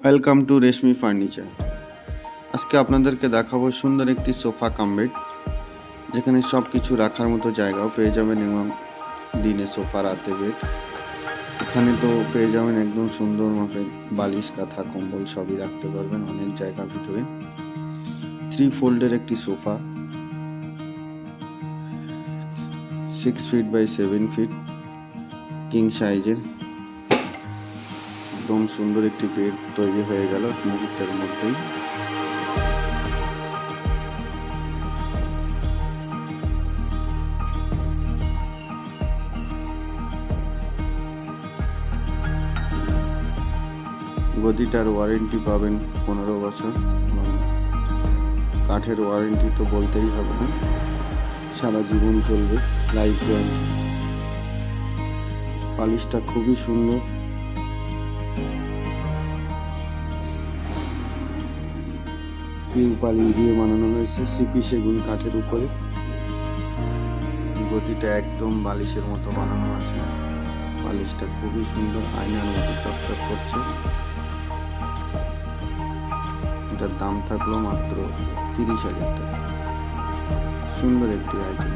Welcome to reshmi furniture আজকে আপনাদেরকে দেখাবো সুন্দর একটি সোফা কাম যেখানে সব কিছু রাখার মতো জায়গাও পেয়ে যাবেন এবং দিনে সোফা, রাতে বেড এখানে তো পেয়ে যাবেন একদম সুন্দর মাপের বালিশ, কাঁথা, কম্বল সবই রাখতে পারবেন অনেক জায়গা ভিতরে। থ্রি ফোল্ডের একটি sofa. Six feet by seven feet king সাইজের একদম সুন্দর একটি বেড তৈরি হয়ে গেল মুহূর্তের মধ্যেই। গদিটার ওয়ারেন্টি পাবেন পনেরো বছর। কাঠের ওয়ারেন্টি তো বলতেই হবে না। সারা জীবন চলবে। লাইফ গ্যারান্টি পালিশটা খুবই সুন্দর। পিউ উপালি দিয়ে বানানো হয়েছে। সিপি সেগুন কাঠের উপরে। গতিটা একদম বালিশের মতো বানানো আছে। বালিশটা খুবই সুন্দর, আয়নার মতো চকচক করছে। এটার দাম থাকল মাত্র তিরিশ হাজার টাকা। সুন্দর একটি আইটেম